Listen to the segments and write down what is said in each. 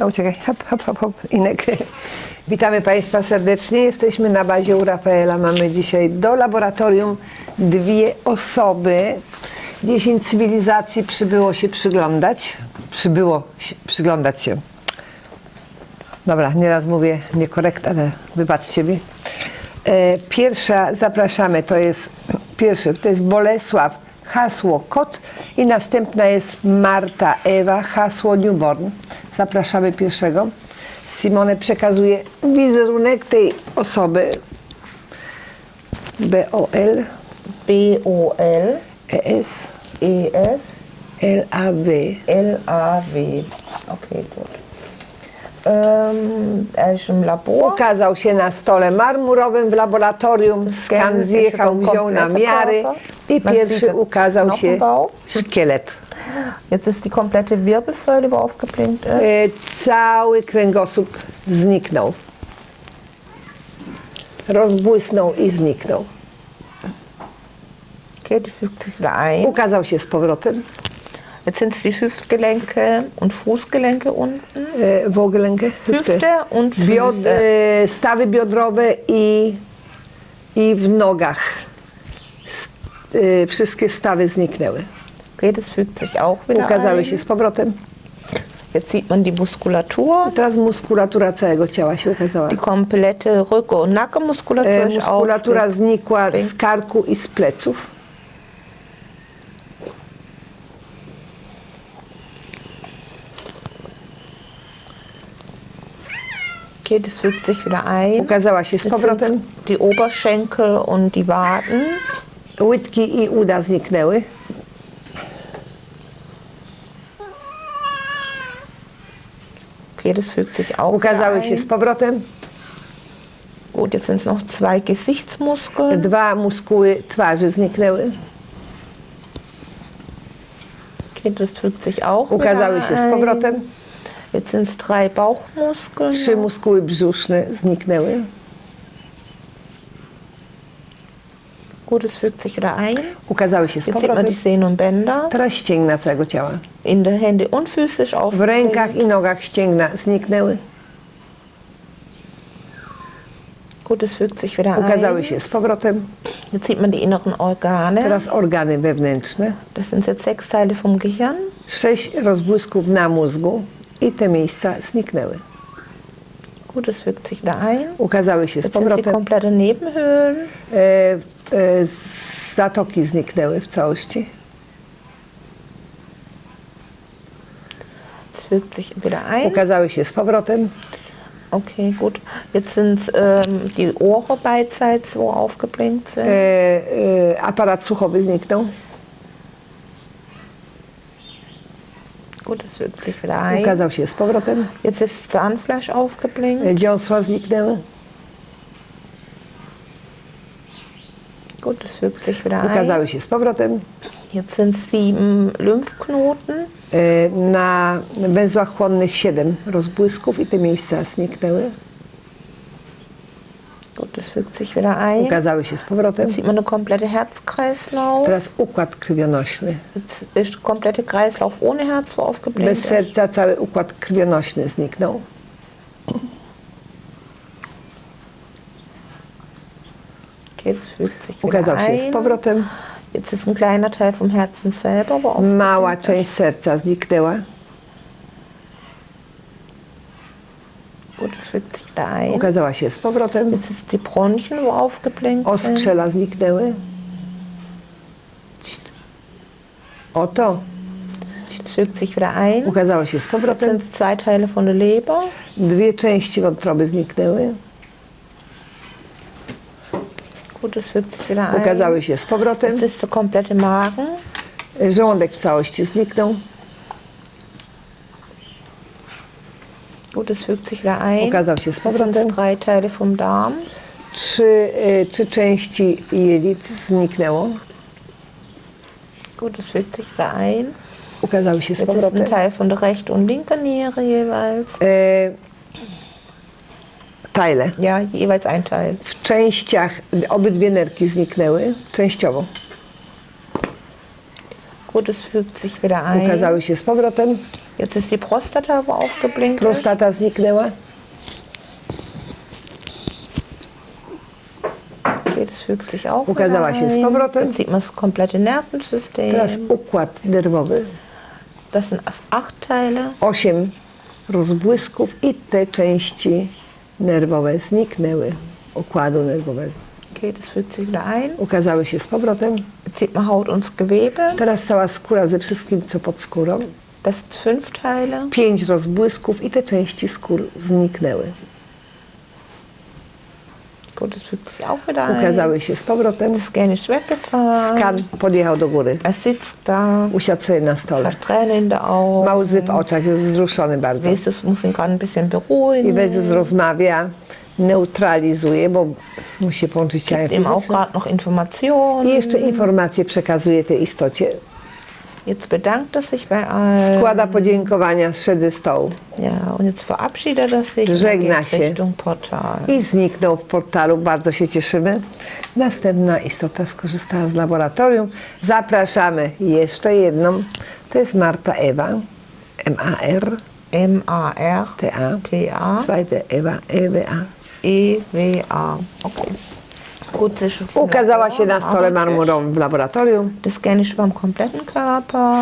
A uciekaj, hop, hop, hop, hop. Inek. Witamy Państwa serdecznie. Jesteśmy na bazie u Rafaela. Mamy dzisiaj do laboratorium dwie osoby. Dziesięć cywilizacji przybyło się przyglądać. Przybyło się, przyglądać się. Dobra, nieraz mówię niekorekt, ale wybaczcie mi. E, Pierwsza zapraszamy, to jest pierwszy, to jest Bolesław, hasło kot i następna jest Marta Ewa, hasło newborn. Zapraszamy pierwszego. Simone przekazuje wizerunek tej osoby. B-O-L B-O-L, E-S E-S, L-A-W. L-A-W. Okay, gut. Ähm, er Labor. Ukazał się na stole marmurowym w laboratorium, skan zjechał, wziął na miary i pierwszy ukazał się szkielet. Jetzt ist die komplette Wirbelsäule, wo aufgeblinkt ist. E, Cały kręgosłup zniknął. Rozbłysnął i zniknął. Okay, die fügt sich wieder ein. Ukazał się z powrotem. Jetzt sind es die Hüftgelenke und Fußgelenke unten. E, Wogelęgę, Hüfte und Biod, Füße. e, stawy biodrowe i, i w nogach. S- e, Wszystkie stawy zniknęły. Okay, das fügt sich auch wieder Ukazały ein. się z powrotem. Jetzt sieht man die Muskulatur. Teraz muskulatura całego ciała się ukazała. Die komplette Rücken- und Nackenmuskulatur E, ist Muskulatura aufge- znikła z karku i z pleców. Okay, das fügt sich wieder ein. Ukazała się z Jetzt powrotem. sind's die Oberschenkel und die Waden. Łydki i uda zniknęły. Okay, das fügt sich auch Ukazały się z powrotem. Gut, jetzt sind es noch zwei Gesichtsmuskeln. Dwa muskuły twarzy zniknęły. Okay, das fügt sich auch Ukazały się z powrotem. Jetzt sind es drei Bauchmuskeln. Trzy muskuły brzuszne zniknęły. Gut, es fügt sich wieder ein. Ukazały się z Jetzt sieht man powrotem. die Sehnen und Bänder. Teraz ścięgna całego ciała. In den Händen und Füße ist W rękach i nogach ścięgna zniknęły. Gut, es fügt sich wieder Ukazały ein. się z powrotem. Jetzt sieht man die inneren Organe. Teraz organy wewnętrzne. Das sind jetzt sechs Teile vom Gehirn. Sześć rozbłysków na mózgu i te miejsca zniknęły. Gut, es fügt sich wieder ein. Ukazały się z Jetzt sind die powrotem. komplette Nebenhöhlen. E, e, zatoki zniknęły w całości. Fügt sich wieder ein. Ukazały się z powrotem. Okay, gut. Jetzt sind ähm, die Ohren beidseits, wo aufgeblinkt sind. E, e, aparat słuchowy zniknął. Gut, es fügt sich wieder ein. Ukazał się z powrotem. Jetzt ist das Zahnfleisch aufgeblinkt. E, dziąsła zniknęły. Sich wieder ein. Ukazały się z powrotem. Jetzt sind sieben Lymphknoten. E, na węzłach chłonnych siedem rozbłysków i te miejsca zniknęły. Gut, es fügt sich wieder ein. Ukazały się z powrotem. Sieht man eine komplette Herzkreislauf. Teraz układ krwionośny. Jetzt ist komplette Kreislauf ohne Herz, wo aufgeblinkt Bez serca cały układ krwionośny zniknął. Das fügt sich Ukazał się z ein. powrotem. Jetzt ist ein kleiner Teil vom Herzen selber, wo Mała aufgeblinkt część serca zniknęła. Gut, es fügt sich wieder ein. Ukazała się z powrotem. Jetzt ist die Bronchien, wo aufgeblinkt sind. Oskrzela zniknęły. Czt. Oto. Es fügt sich wieder ein. Ukazało się z Jetzt powrotem. sind es zwei Teile von der Leber. Dwie części wątroby zniknęły. Gut, es fügt sich wieder ein. Ukazały się z powrotem. Jetzt ist Magen. Żołądek w całości zniknął. Gut, es fügt sich wieder ein. Ukazał się z sind powrotem. drei Teile vom Darm. Trzy, y, trzy części jelit zniknęło. Gut, es fügt sich wieder ein. Ukazały się z Jetzt ist ein powrotem. Teil von der rechten und linken Niere jeweils. E, Tajle. Ja, jeweils ein Teil. W częściach obydwie nerki zniknęły, częściowo. Gut, es fügt sich wieder ein. Ukazały się z powrotem. Jetzt ist die Prostata, wo aufgeblinkt. Prostata zniknęła. Das fügt sich auch Ukazała się z ein. powrotem. Jetzt sieht man das komplette Nervensystem. Teraz układ nerwowy. Das sind acht Teile. Osiem rozbłysków i te części nerwowe zniknęły. Układu nerwowego. Okay, das fügt sich wieder ein. Ukazały się z powrotem. Jetzt sieht man Haut und Gewebe. Teraz cała skóra ze wszystkim, co pod skórą. Das sind fünf Teile. Pięć rozbłysków i te części skór zniknęły. Gut, das fügt sich auch wieder ein. Ukazały się z powrotem. Skan podjechał do góry. Usiadł sobie na stole. Ma łzy w oczach, jest wzruszony bardzo. I. Jezus rozmawia, neutralizuje, bo musi połączyć ciało fizyczne. I jeszcze informacje przekazuje tej istocie. Jetzt bedankt er sich bei allen. Składa podziękowania, zszedł ze stołu. Ja, und jetzt verabschiedet er sich Żegna się. Richtung Portal. I zniknął w portalu, bardzo się cieszymy. Następna istota skorzystała z laboratorium. Zapraszamy jeszcze jedną. To jest Marta Ewa, M-A-R, M-A-R. T-A. T-A. Zweite Ewa, E E-W-A. E-W-A. Okay. Ukazała się na stole marmurowym w laboratorium.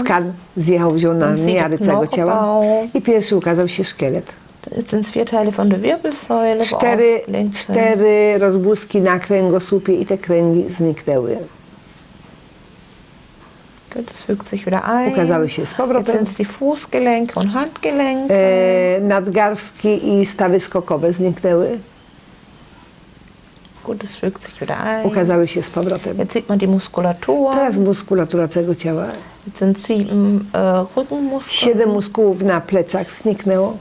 Skan zjechał, wziął na den całego ciała. I pierwszy ukazał się szkielet. Jetzt sind Cztery, sind. cztery rozbłyski na kręgosłupie i te kręgi zniknęły. Das fügt sich wieder ein. Ukazały się z Jetzt powrotem. sind es die Fußgelenke und Handgelenke. E, nadgarstki i stawy skokowe zniknęły. Gut, fügt sich wieder ein. Ukazały się z powrotem. Jetzt sieht man die Muskulatur. Teraz muskulatura całego ciała. Jetzt sind sieben äh, Rückenmuskeln. Siedem muskułów na plecach zniknęło.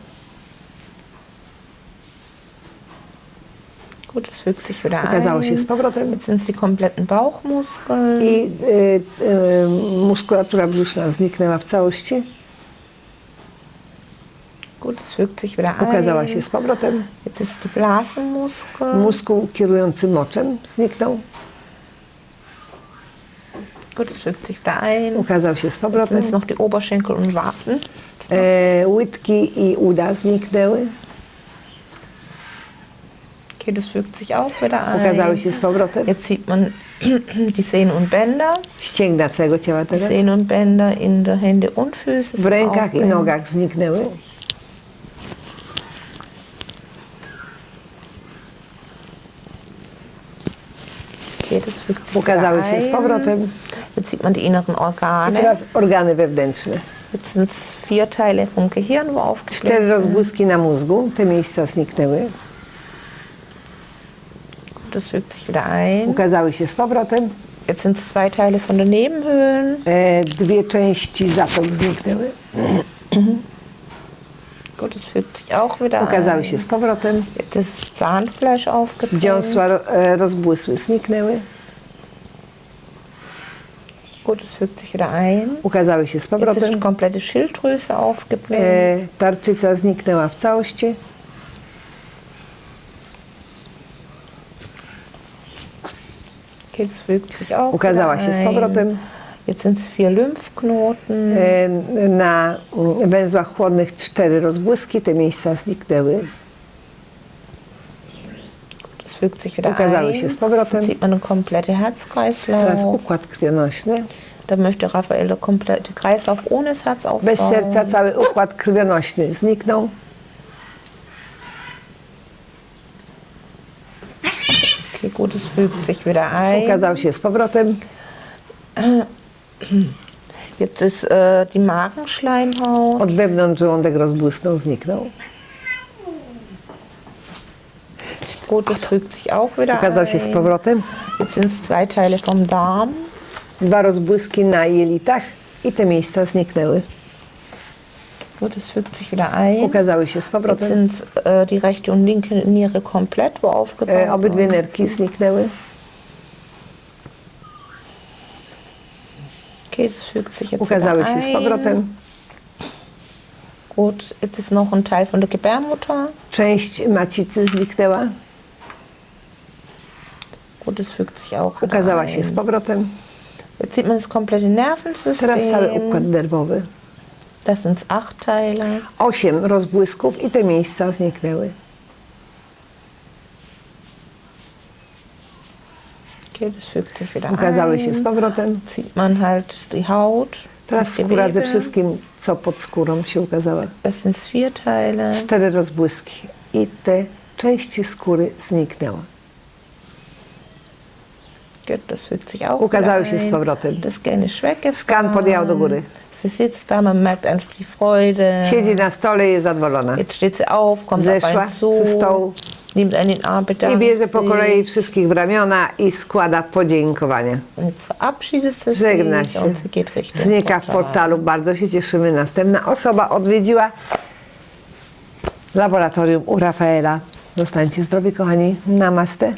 Gut, das fügt sich wieder Ukazało ein. się z powrotem. Jetzt sind es die kompletten Bauchmuskeln. I e, e, muskulatura brzuszna zniknęła w całości. Gut, das fügt sich wieder ein. Ukazała się z powrotem. Jetzt ist die Blasenmuskel. Muskuł kierujący moczem zniknął. Gut, das fügt sich wieder ein. Ukazał się z Jetzt powrotem. sind es noch die Oberschenkel und Waden. E, łydki i uda zniknęły. Okay, das fügt sich auch wieder ein. Ukazały się z powrotem. Jetzt sieht man die Sehnen und Bänder. Ścięgna całego ciała teraz. Sehnen und Bänder in der Hände und Füße. W sind rękach i nogach zniknęły. Sich Ukazały wieder się z powrotem. Jetzt sieht man die inneren I Organe. teraz organy wewnętrzne. Jetzt sind es vier Teile vom Gehirn, wo Cztery aufgeklärt sind. rozbłyski na mózgu. Te miejsca zniknęły. Das fügt sich wieder ein. Ukazały się z powrotem. Jetzt sind es zwei Teile von den Nebenhöhlen. E, dwie części zatok zniknęły. Gut, das fügt sich auch wieder Ukazały się z powrotem. Jetzt ist Zahnfleisch aufgebrannt. Dziąsła e, rozbłysły zniknęły. Gut, das fügt sich wieder ein. Ukazały się z Jetzt ist powrotem. komplette Schilddrüse aufgebläht. E, tarczyca zniknęła w całości. Das fügt sich auch Ukazała wieder się z ein. powrotem. Jetzt sind es vier Lymphknoten. Na węzłach chłodnych cztery rozbłyski. Te miejsca zniknęły. Das fügt sich wieder Ukazały ein. się z powrotem. Jetzt sieht man den kompletten Teraz Herzkreislauf. układ krwionośny. Da möchte Raphael den kompletten Kreislauf ohne das Herz aufbauen. Bez serca cały układ krwionośny zniknął. Okay, gut, es fügt sich wieder ein. Ukazał się z powrotem. Jetzt ist äh, die Magenschleimhaut. Od wewnątrz żołądek rozbłysnął, zniknął. Gut, es fügt sich auch wieder Ukazał się z ein. powrotem. Jetzt sind es zwei Teile vom Darm. Dwa rozbłyski na jelitach i te miejsca zniknęły. Gut, es fügt sich wieder ein. Ukazały się z Jetzt powrotem. sind äh, die rechte und linke Niere komplett wo aufgebaut. E, obydwie nerki zniknęły. Ukazały się z powrotem. Gut, jetzt ist noch ein Teil von der Gebärmutter. Część macicy zniknęła. Gut, das fügt sich auch Ukazała ein. się z powrotem. Jetzt sieht man das komplette Nervensystem. Teraz cały układ nerwowy. Das sind acht Teile. Osiem rozbłysków i te miejsca zniknęły. Okay, das fügt sich wieder Ukazały się z powrotem. Zieht man halt die Haut. Teraz skóra ze wszystkim, co pod skórą się ukazała. Das sind vier Teile. Cztery rozbłyski i te części skóry zniknęły. Das fügt sich auch Ukazały się z powrotem. Das weggefahren. Skan podjechał do góry. Sie sitzt da, man merkt einfach die Freude. Siedzi na stole i jest zadowolona. Jetzt steht sie auf, kommt auf Zeszła einen zu, ze stołu I bierze po kolei wszystkich w ramiona i składa sie Żegna się. Znika w Portal. portalu. Bardzo się cieszymy. Następna osoba odwiedziła laboratorium u Rafaela. Zostańcie zdrowi, kochani. Namaste.